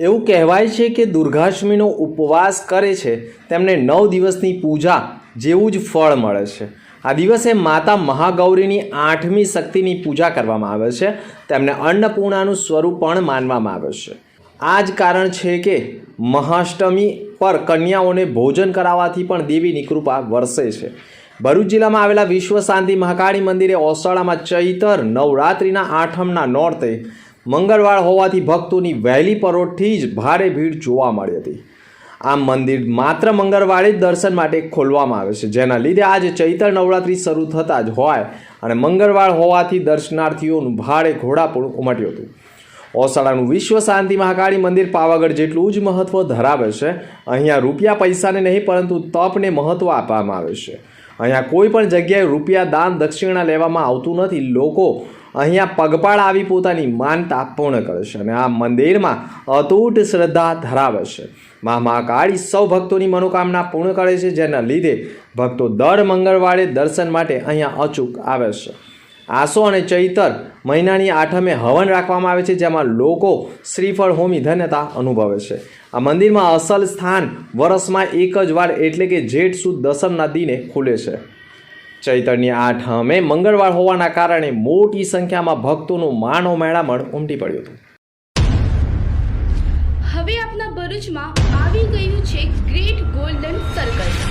એવું કહેવાય છે કે દુર્ગાષ્ટમીનો ઉપવાસ કરે છે, તેમને નવ દિવસની પૂજા જેવું જ ફળ મળે છે. આ દિવસે માતા મહાગૌરીની આઠમી શક્તિની પૂજા કરવામાં આવે છે, તેમને અન્નપૂર્ણાનું સ્વરૂપ પણ માનવામાં આવે છે. આ જ કારણ છે કે મહાષ્ટમી પર કન્યાઓને ભોજન કરાવવાથી પણ દેવીની કૃપા વરસે છે. ભરૂચ જિલ્લામાં આવેલા વિશ્વ શાંતિ મહાકાળી મંદિરે ઓસળામાં ચૈતર નવરાત્રિના આઠમના નોરતે મંગળવાર હોવાથી ભક્તોની વહેલી પરોઠથી જ ભારે ભીડ જોવા મળી હતી. આ મંદિર માત્ર મંગળવારે જ દર્શન માટે ખોલવામાં આવે છે. જેના લીધે આજે ચૈતર નવરાત્રિ શરૂ થતાં જ હોય અને મંગળવાર હોવાથી દર્શનાર્થીઓનું ભારે ઘોડાપૂર ઉમટ્યું હતું. ઓસાળાનું વિશ્વ શાંતિ મહાકાળી મંદિર પાવાગઢ જેટલું જ મહત્ત્વ ધરાવે છે. અહીંયા રૂપિયા પૈસાને નહીં, પરંતુ તપને મહત્ત્વ આપવામાં આવે છે. અહીંયા કોઈ પણ જગ્યાએ રૂપિયા દાન દક્ષિણા લેવામાં આવતું નથી. લોકો અહીંયા પગપાળ આવી પોતાની માનતા પૂર્ણ કરે છે અને આ મંદિરમાં અતૂટ શ્રદ્ધા ધરાવે છે. મા મહાકાળી સૌ ભક્તોની મનોકામના પૂર્ણ કરે છે, જેના લીધે ભક્તો દર મંગળવારે દર્શન માટે અહીંયા અચૂક આવે છે. આસો અને ચૈતર મહિનાની આઠમે હવન રાખવામાં આવે છે, જેમાં લોકો શ્રીફળ હોમી ધન્યતા અનુભવે છે. આ મંદિરમાં અસલ સ્થાન વરસમાં એક જ વાર, એટલે કે જેઠ સુદ દસમના દિને ખુલે છે. ચૈતરની આઠમે મંગળવાર હોવાના કારણે મોટી સંખ્યામાં ભક્તોનું માનો મેળામણ ઉમટી પડ્યું હતું. હવે આપના ભરૂચમાં આવી ગયું છે ગ્રેટ ગોલ્ડન સર્કલ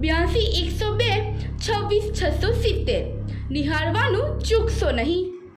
બ્યાસી એકસો બે છવ્વીસ છસો સિત્તેર. નિહાળવાનું ચૂકશો નહીં.